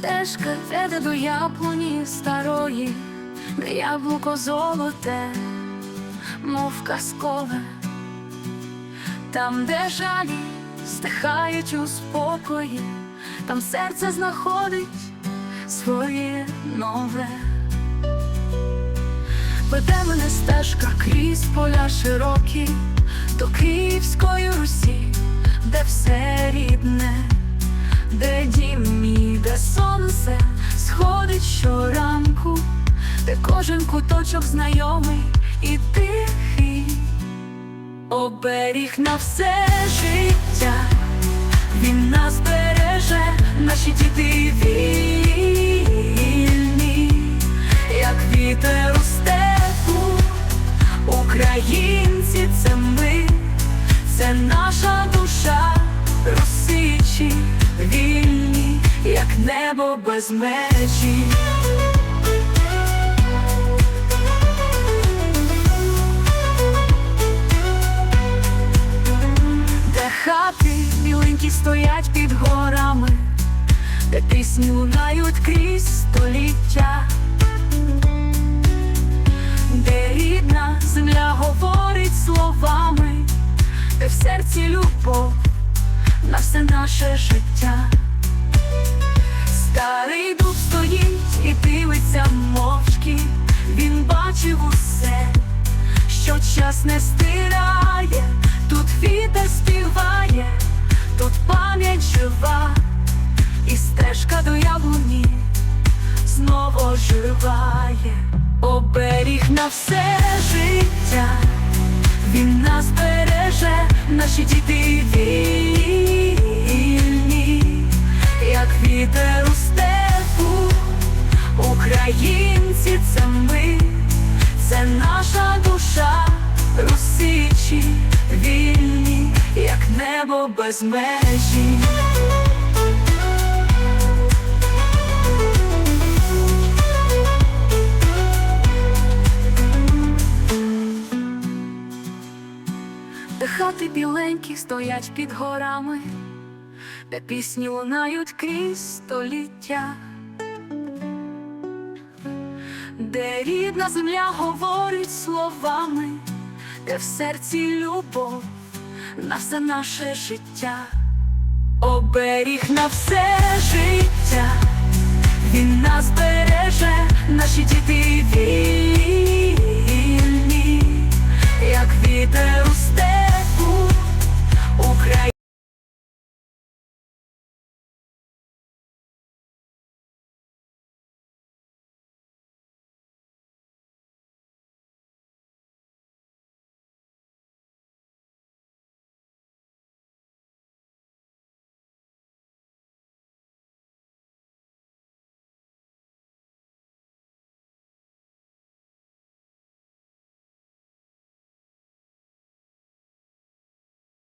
стежка веде до яблуні старої, де яблуко золоте, мов казкове, там, де жалі стихають у спокої, там серце знаходить своє нове. Веде мене стежка крізь поля широкі до Київської Русі, де все рідне, де дім мій, де сонце сходить щоранку, де кожен куточок знайомий і тихий, оберіг на все життя, він нас береже, наші діти вільні, як вітер у степу, українці це ми, це наша душа, як небо без межі. Де хати біленькі стоять під горами, де пісні лунають крізь століття, де рідна земля говорить словами, де в серці любов на все наше життя. Старий дуб стоїть і дивиться мовчки, він бачив усе, що час не стирає, тут вітер співає, тут пам'ять жива, і стежка до яблуні знову оживає, оберіг на все життя, він нас береже, наші діти небо без межі. Де хати біленькі стоять під горами, де пісні лунають крізь століття, де рідна земля говорить словами, де в серці любов на все наше життя, оберіг на все життя, він нас береже, наші діти